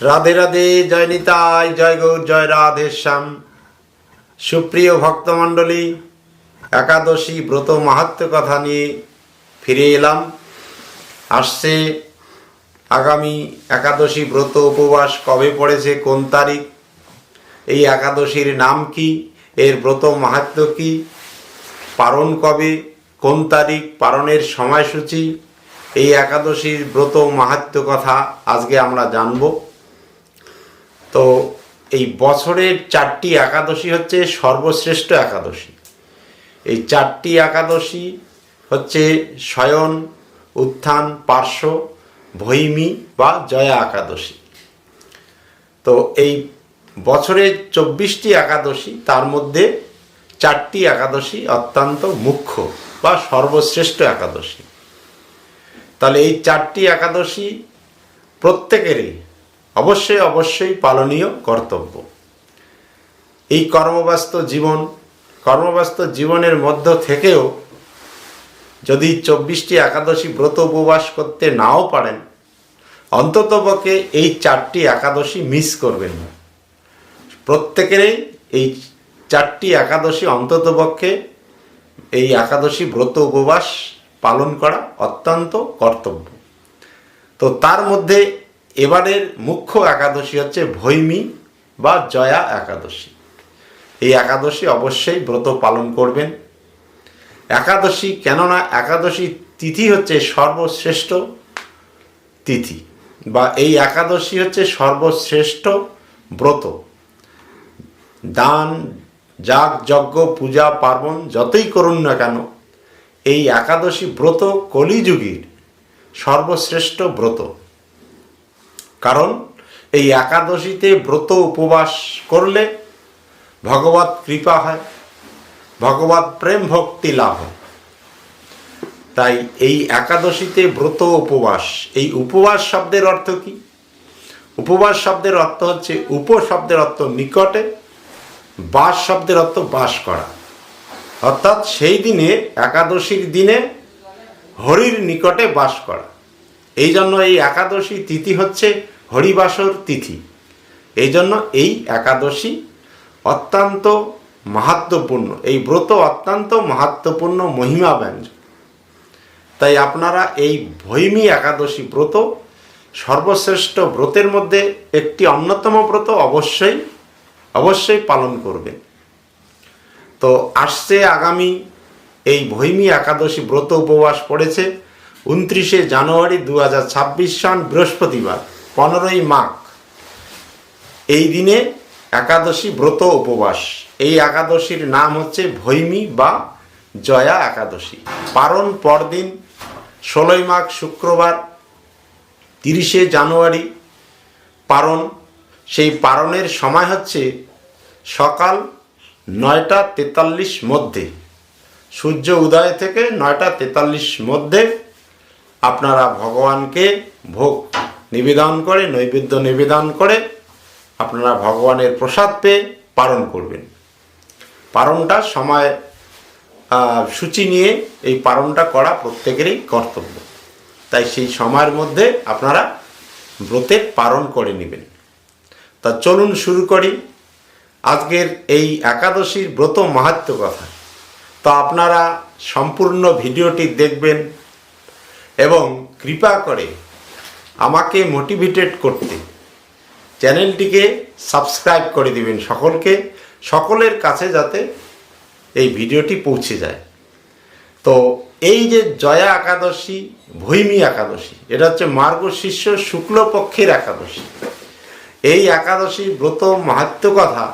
রাধে রাধে, জয় নিতাই, জয় গৌর, জয় রাধে শ্যাম। সুপ্রিয় ভক্তমণ্ডলী, একাদশী ব্রত মাহাত্ম্য কথা নিয়ে ফিরে এলাম। আসছে আগামী একাদশী ব্রত উপবাস কবে পড়েছে, কোন তারিখ, এই একাদশীর নাম কি, এর ব্রত মাহাত্ম্য কি, পালন কবে, কোন তারিখ, পালনের সময়সূচি, এই একাদশীর ব্রত মাহাত্ম্য কথা আজকে আমরা জানব। তো এই বছরের চারটি একাদশী হচ্ছে সর্বশ্রেষ্ঠ একাদশী। এই চারটি একাদশী হচ্ছে শয়ন উত্থান, পার্শ্ব, ভৈমী বা জয়া একাদশী। তো এই বছরের চব্বিশটি একাদশী, তার মধ্যে চারটি একাদশী অত্যন্ত মুখ্য বা সর্বশ্রেষ্ঠ একাদশী। তাহলে এই চারটি একাদশী প্রত্যেকেরই অবশ্যই অবশ্যই পালনীয় কর্তব্য। এই কর্মব্যস্ত জীবন, কর্মব্যস্ত জীবনের মধ্য থেকেও যদি চব্বিশটি একাদশী ব্রত উপবাস করতে নাও পারেন অন্ততপক্ষে এই চারটি একাদশী মিস করবেন না। প্রত্যেকেরই এই চারটি একাদশী অন্ততপক্ষে এই একাদশী ব্রত উপবাস পালন করা অত্যন্ত কর্তব্য। তো তার মধ্যে এবারের মুখ্য একাদশী হচ্ছে ভৈমী বা জয়া একাদশী। এই একাদশী অবশ্যই ব্রত পালন করবেন। একাদশী কেননা একাদশী তিথি হচ্ছে সর্বশ্রেষ্ঠ তিথি বা এই একাদশী হচ্ছে সর্বশ্রেষ্ঠ ব্রত। দান, যাগ, যজ্ঞ, পূজা, পার্বণ যতই করুন না কেন, এই একাদশী ব্রত কলিযুগীর সর্বশ্রেষ্ঠ ব্রত। কারণ এই একাদশীতে ব্রত উপবাস করলে ভগবত কৃপা হয়, ভগবত প্রেম ভক্তি লাভ হয়। তাই এই একাদশীতে ব্রত উপবাস, এই উপবাস শব্দের অর্থ কি? উপবাস শব্দের অর্থ হচ্ছে উপ শব্দের অর্থ নিকটে, বাস শব্দের অর্থ বাস করা। অর্থাৎ সেই দিনে, একাদশীর দিনে হরির নিকটে বাস করা। এই জন্য এই একাদশী তিথি হচ্ছে হরিবাসর তিথি। এই জন্য এই একাদশী অত্যন্ত মাহাত্মপূর্ণ, এই ব্রত অত্যন্ত মাহাত্মপূর্ণ মহিমা ব্যঞ্জন তাই আপনারা এই ভৈমী একাদশী ব্রত, সর্বশ্রেষ্ঠ ব্রতের মধ্যে একটি অন্যতম ব্রত অবশ্যই অবশ্যই পালন করবেন। তো আসছে আগামী এই ভৈমী একাদশী ব্রত উপবাস পড়েছে, উনত্রিশে জানুয়ারি দু হাজার ছাব্বিশ সন বৃহস্পতিবার। পনেরোই মাঘ। এই দিনে একাদশী ব্রত উপবাস। এই একাদশীর নাম হচ্ছে ভৈমী বা জয়া একাদশী। পারণ পরদিন ষোলোই মাঘ শুক্রবার, তিরিশে জানুয়ারি পারণ। সেই পারণের সময় হচ্ছে সকাল নয়টা তেতাল্লিশ মধ্যে। সূর্য উদয় থেকে নয়টা তেতাল্লিশ মধ্যে আপনারা ভগবানকে ভোগ নিবেদন করে, নৈবেদ্য নিবেদন করে, আপনারা ভগবানের প্রসাদ পেয়ে পালন করবেন। পালনটা সময় সূচি নিয়ে এই পালনটা করা প্রত্যেকেরই কর্তব্য। তাই সেই সময়ের মধ্যে আপনারা ব্রতের পালন করে নেবেন। তা চলুন শুরু করি। আজকের এই একাদশীর ব্রত মাহাত্ম্য কথা। তো আপনারা সম্পূর্ণ ভিডিওটি দেখবেন এবং কৃপা করে আমাকে মোটিভেটেড করতে। চ্যানেলটিকে সাবস্ক্রাইব করে দিবেন সকলকে, সকলের কাছে যাতে এই ভিডিওটি পৌঁছে যায়। তো এই যে জয়া একাদশী, ভৈমী একাদশী, এটা হচ্ছে মার্গ শিষ্য শুক্লপক্ষের একাদশী। এই একাদশী ব্রত মাহাত্ম কথা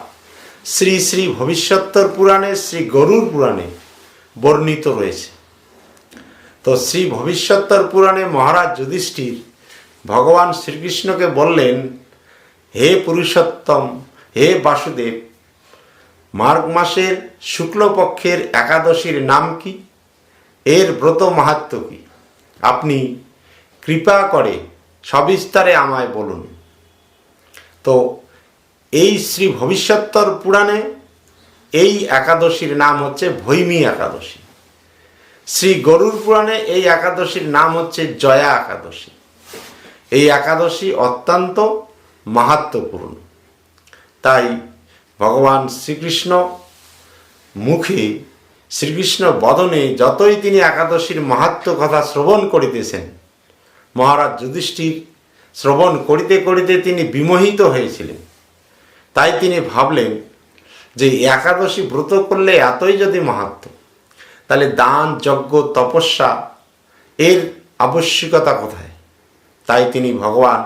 শ্রী শ্রী ভবিষ্যত্তর পুরাণে, শ্রী গরুর পুরাণে বর্ণিত রয়েছে। তো শ্রী ভবিষ্যত্তর পুরাণে মহারাজ যুধিষ্ঠির ভগবান শ্রীকৃষ্ণকে বললেন, হে পুরুষোত্তম, হে বাসুদেব মার্গ মাসের শুক্লপক্ষের একাদশীর নাম কি? এর ব্রত মাহাত্ম কি? আপনি কৃপা করে সবিস্তারে আমায় বলুন। তো এই শ্রী ভবিষ্যত্তর পুরাণে এই একাদশীর নাম হচ্ছে ভৈমী একাদশী। শ্রী গরুর পুরাণে এই একাদশীর নাম হচ্ছে জয়া একাদশী। এই একাদশী অত্যন্ত মাহাত্মপূর্ণ তাই ভগবান শ্রীকৃষ্ণ মুখে শ্রীকৃষ্ণ বদনে যতই তিনি একাদশীর মাহাত্ম কথা শ্রবণ করিতেছেন, মহারাজ যুধিষ্ঠির শ্রবণ করিতে করিতে তিনি বিমোহিত হয়েছিলেন। তাই তিনি ভাবলেন যে একাদশী ব্রত করলে এতই যদি মাহাত্ম তাহলে দান, যজ্ঞ, তপস্যা এর আবশ্যিকতা কোথায়? তাই তিনি ভগবান।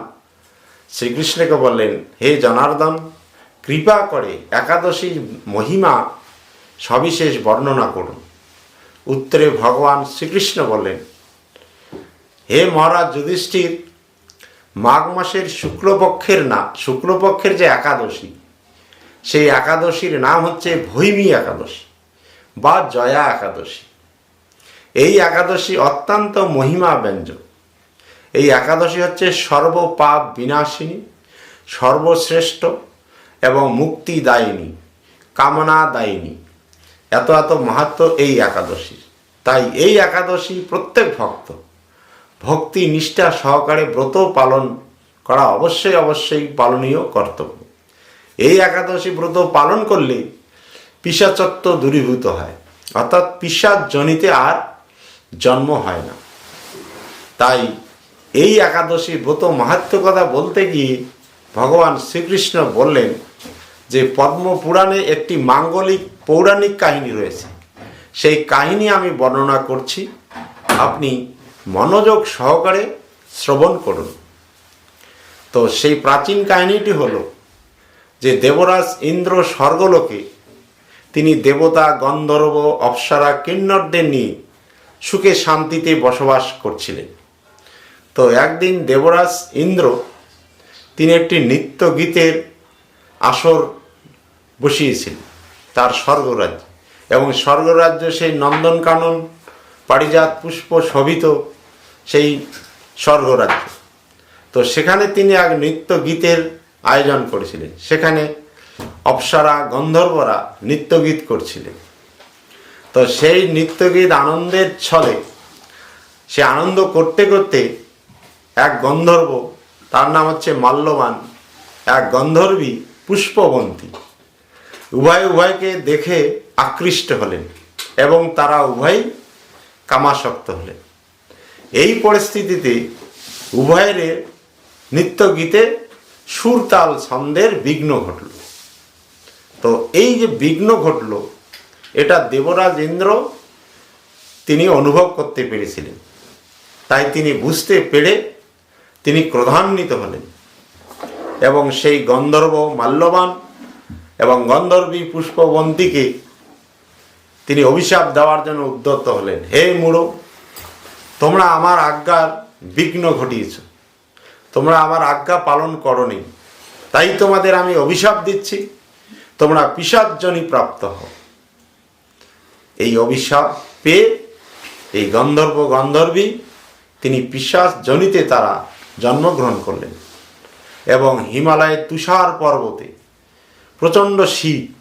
শ্রীকৃষ্ণকে বললেন, হে জনার্দন, কৃপা করে একাদশীর মহিমা সবিশেষ বর্ণনা করুন। উত্তরে ভগবান শ্রীকৃষ্ণ বললেন, হে মহারাজ যুধিষ্ঠির, মাঘ মাসের শুক্লপক্ষের না, শুক্লপক্ষের যে একাদশী, সেই একাদশীর নাম হচ্ছে ভৈমী একাদশী বা জয়া একাদশী। এই একাদশী অত্যন্ত মহিমা ব্যঞ্জক এই একাদশী হচ্ছে সর্বপাপ বিনাশিনী, সর্বশ্রেষ্ঠ এবং মুক্তি দায়িনী কামনা কামনাদায়িনী। এত এত মাহাত্ম এই একাদশীর তাই এই একাদশী প্রত্যেক ভক্ত ভক্তি নিষ্ঠা সহকারে ব্রত পালন করা অবশ্যই অবশ্যই পালনীয় কর্তব্য। এই একাদশী ব্রত পালন করলে পিসাচত্ব দূরীভূত হয়, অর্থাৎ পিসাচ জনিতে আর জন্ম হয় না। তাই এই একাদশী ব্রত মাহাত্ম কথা বলতে গিয়ে ভগবান শ্রীকৃষ্ণ বললেন যে পদ্ম পুরাণে একটি মাঙ্গলিক পৌরাণিক কাহিনী রয়েছে। সেই কাহিনী আমি বর্ণনা করছি। আপনি মনোযোগ সহকারে শ্রবণ করুন। তো সেই প্রাচীন কাহিনীটি হলো যে দেবরাজ ইন্দ্র স্বর্গলোকে তিনি দেবতা, গন্ধর্ব, অপ্সরা, কিন্নরদের নিয়ে সুখে শান্তিতে বসবাস করছিলেন। তো একদিন দেবরাজ ইন্দ্র, তিনি একটি নৃত্য গীতের আসর বসিয়েছিলেন তার স্বর্গরাজ্য। এবং স্বর্গরাজ্য সেই নন্দনকানন, পারিজাত পুষ্প শোভিত সেই স্বর্গরাজ্য। তো সেখানে তিনি এক নৃত্য গীতের আয়োজন করেছিলেন। সেখানে অপ্সরা গন্ধর্বরা নৃত্যগীত করছিলেন। তো সেই নৃত্যগীত আনন্দের ছলে সে আনন্দ করতে করতে এক গন্ধর্ব, তার নাম হচ্ছে মাল্যবান, এক গন্ধর্বী পুষ্পবন্তী। উভয় উভয়কে দেখে আকৃষ্ট হলেন এবং তারা উভয় কামাসক্ত হলেন। এই পরিস্থিতিতে উভয়ের নৃত্য গীতে সুরতাল ছন্দের বিঘ্ন ঘটল। তো এই যে বিঘ্ন ঘটল, এটা দেবরাজ ইন্দ্র তিনি অনুভব করতে পেরেছিলেন। তাই তিনি বুঝতে পেরে তিনি ক্রধান্বিত হলেন। এবং সেই গন্ধর্ব মাল্যবান এবং গন্ধর্বী পুষ্পবন্তীকে তিনি অভিশাপ দেওয়ার জন্য উদ্যত হলেন। হে মুড়ো, তোমরা আমার আজ্ঞার বিঘ্ন ঘটিয়েছ। তোমরা আমার আজ্ঞা পালন করনি। তাই তোমাদের আমি অভিশাপ দিচ্ছি। তোমরা পিসাজ্জনী প্রাপ্ত হও। এই অভিশাপ পেয়ে এই গন্ধর্ব গন্ধর্বী তিনি পিসাস জনিতে তারা জন্মগ্রহণ করলেন। এবং হিমালয়ের তুষার পর্বতে প্রচণ্ড শীত,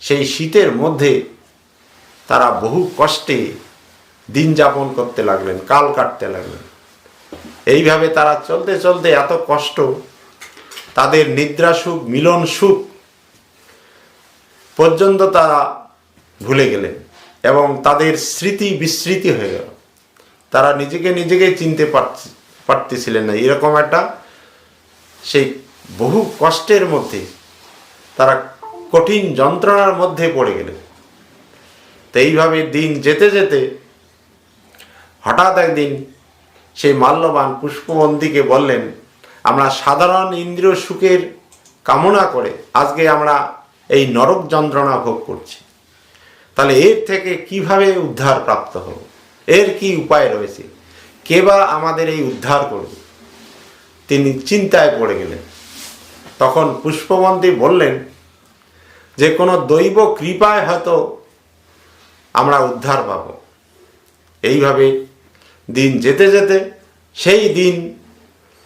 সেই শীতের মধ্যে তারা বহু কষ্টে দিন যাপন করতে লাগলেন, কাল কাটতে লাগলেন। এইভাবে তারা চলতে চলতে এত কষ্ট, তাদের নিদ্রা সুখ, মিলন সুখ পর্যন্ত তারা ভুলে গেলেন এবং তাদের স্মৃতি বিস্মৃতি হয়ে গেল। তারা নিজেকে নিজেকে চিনতে পারছে পারতেছিলেন না। এরকম একটা সেই বহু কষ্টের মধ্যে তারা কঠিন যন্ত্রণার মধ্যে পড়ে গেলেন। তো এইভাবে দিন যেতে যেতে হঠাৎ একদিন সেই মাল্যবান পুষ্পবন্তীকে বললেন, আমরা সাধারণ ইন্দ্রিয় সুখের কামনা করে আজকে আমরা এই নরক যন্ত্রণা ভোগ করছি। তাহলে এর থেকে কীভাবে উদ্ধার প্রাপ্ত হব? এর কি উপায় রয়েছে? কে বা আমাদের এই উদ্ধার করবে? তিনি চিন্তায় পড়ে গেলেন। তখন পুষ্পবন্তী বললেন, যে কোনো দৈব কৃপায় হয়তো আমরা উদ্ধার পাব। এইভাবে দিন যেতে যেতে সেই দিন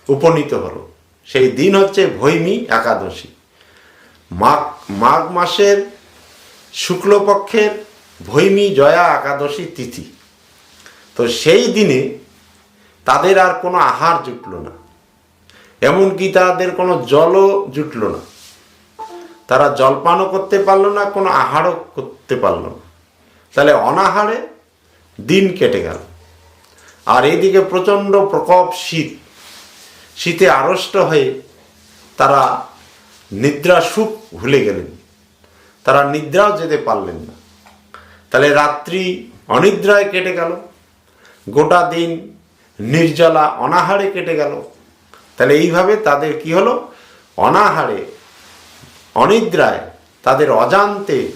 উপনীত হলো। সেই দিন হচ্ছে ভৈমী একাদশী। মাঘ মাঘ মাসের শুক্লপক্ষের ভৈমী জয়া একাদশী তিথি। তো সেই দিনে তাদের আর কোনো আহার জুটল না। এমনকি তাদের কোনো জলও জুটলো না। তারা জলপানও করতে পারল না, কোনো আহারও করতে পারল না। তাহলে অনাহারে দিন কেটে গেল। আর এইদিকে প্রচণ্ড প্রকোপ শীত। শীতে আড়ষ্ট হয়ে তারা নিদ্রা সুখ ভুলে গেলেন। তারা নিদ্রাও যেতে পারলেন না। তাহলে রাত্রি অনিদ্রায় কেটে গেল। গোটা দিন নির্জলা অনাহারে কেটে গেল। তাহলে এইভাবে তাদের কি হলো? অনাহারে, অনিদ্রায় তাদের অজান্তে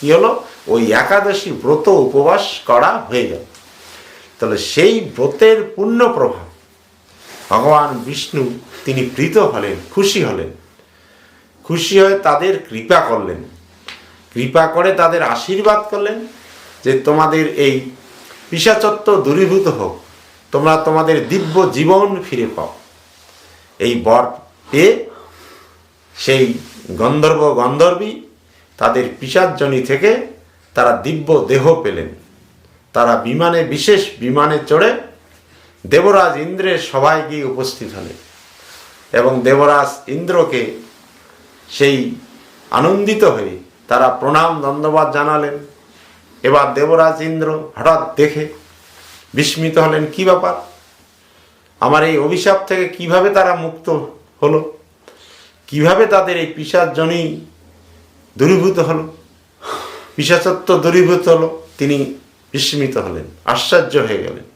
কি হলো? ওই একাদশী ব্রত উপবাস করা হয়ে গেল। তাহলে সেই ব্রতের পূর্ণ প্রভাব, ভগবান বিষ্ণু তিনি প্রীত হলেন, খুশি হলেন। খুশি হয়ে তাদের কৃপা করলেন। কৃপা করে তাদের আশীর্বাদ করলেন যে তোমাদের এই পিসাচত্ব দূরীভূত হোক। তোমরা তোমাদের দিব্য জীবন ফিরে পাও। এই বর পেয়ে সেই গন্ধর্ব গন্ধর্বী তাদের পিসার্জনী থেকে তারা দিব্য দেহ পেলেন। তারা বিমানে, বিশেষ বিমানে চড়ে দেবরাজ ইন্দ্রের সবাই গিয়ে উপস্থিত হলেন এবং দেবরাজ ইন্দ্রকে সেই আনন্দিত হয়ে তারা প্রণাম, ধন্যবাদ জানালেন। এবার দেবরাজ ইন্দ্র হঠাৎ দেখে বিস্মিত হলেন, কি ব্যাপার? আমার এই অভিশাপ থেকে কীভাবে তারা মুক্ত হলো? কীভাবে তাদের এই পিসার্জনী দূরীভূত হলো? পিসাচত্ব দূরীভূত হলো? তিনি বিস্মিত হলেন, আশ্চর্য হয়ে গেলেন।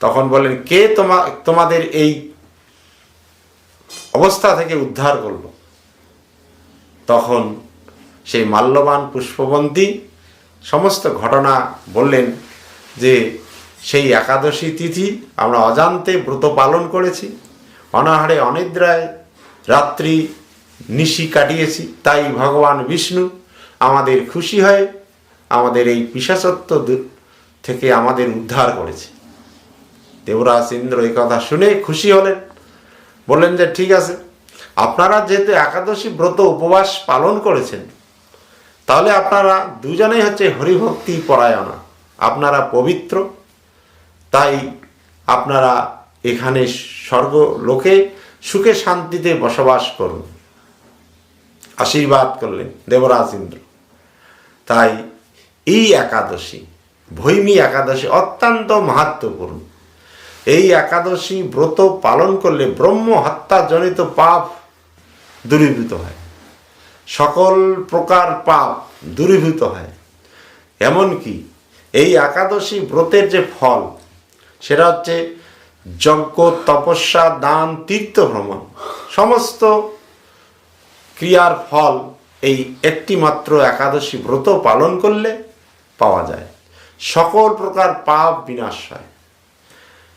তখন বলেন কে তোমা, তোমাদের এই অবস্থা থেকে উদ্ধার করল? তখন সেই মাল্যবান পুষ্পবন্তী সমস্ত ঘটনা বললেন যে সেই একাদশী তিথি আমরা অজান্তে ব্রত পালন করেছি। অনাহারে অনিদ্রায় রাত্রি নিশি কাটিয়েছি। তাই ভগবান বিষ্ণু আমাদের খুশি হয়ে আমাদের এই পিসাচত্ব থেকে আমাদের উদ্ধার করেছে। দেবরাজ ইন্দ্র এই কথা শুনে খুশি হলেন। বললেন যে, ঠিক আছে, আপনারা যেহেতু একাদশী ব্রত উপবাস পালন করেছেন, তাহলে আপনারা দুজনেই হচ্ছে হরিভক্তি পরায়ণা। আপনারা পবিত্র তাই আপনারা এখানে স্বর্গ লোকে সুখে শান্তিতে বসবাস করুন। আশীর্বাদ করলেন দেবরাজ ইন্দ্র। তাই এই একাদশী, ভৈমী একাদশী অত্যন্ত মাহাত্মপূর্ণ এই একাদশী ব্রত পালন করলে ব্রহ্ম হত্যাজনিত পাপ দূরীভূত হয়। সকল প্রকার পাপ দূরীভূত হয়। এমনকি এই একাদশী ব্রতের যে ফল সেটা হচ্ছে যজ্ঞ, তপস্যা, দান, তীর্থ ভ্রমণ। সমস্ত ক্রিয়ার ফল এই একটি মাত্র একাদশী ব্রত পালন করলে পাওয়া যায়। সকল প্রকার পাপ বিনাশ হয়।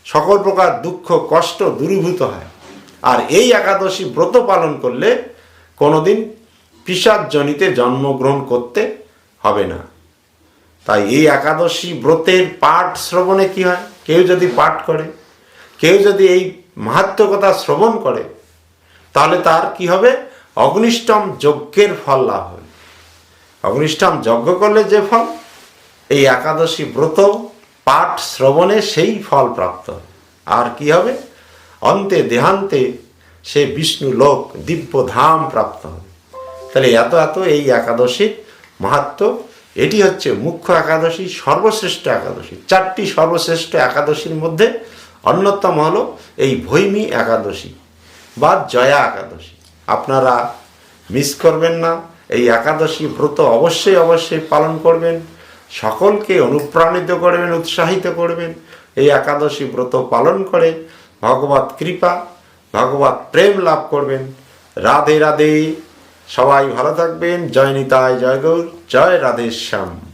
সকল প্রকার দুঃখ, কষ্ট দূরীভূত হয়। আর এই একাদশী ব্রত পালন করলে কোনোদিন পিসাজনিতে জন্মগ্রহণ করতে হবে না। তাই এই একাদশী ব্রতের পাঠ শ্রবণে কি হয়? কেউ যদি পাঠ করে, কেউ যদি এই মাহাত্মকতা শ্রবণ করে, তাহলে তার কি হবে? অগ্নিষ্টম যজ্ঞের ফল লাভ হবে। অগ্নিষ্টম যজ্ঞ করলে যে ফল? এই একাদশী ব্রত, পাঠ, শ্রবণে সেই ফল প্রাপ্ত। আর কি হবে? অন্তে দেহান্তে সে বিষ্ণু লোক দিব্য ধাম প্রাপ্ত হবে। তাহলে এত এত এই একাদশীর মাহাত্ম এটি হচ্ছে মুখ্য একাদশী, সর্বশ্রেষ্ঠ একাদশী। চারটি সর্বশ্রেষ্ঠ একাদশীর মধ্যে অন্যতম হলো এই ভৈমী একাদশী বা জয়া একাদশী। আপনারা মিস করবেন না, এই একাদশী ব্রত অবশ্যই অবশ্যই পালন করবেন, সকলকে অনুপ্রাণিত করবেন, উৎসাহিত করবেন, এই একাদশী ব্রত পালন করে ভগবত কৃপা, ভগবত প্রেম লাভ করবেন। রাধে রাধে। সবাই ভালো থাকবেন। জয় নিতাই জয় গৌর জয় রাধেশ্যাম।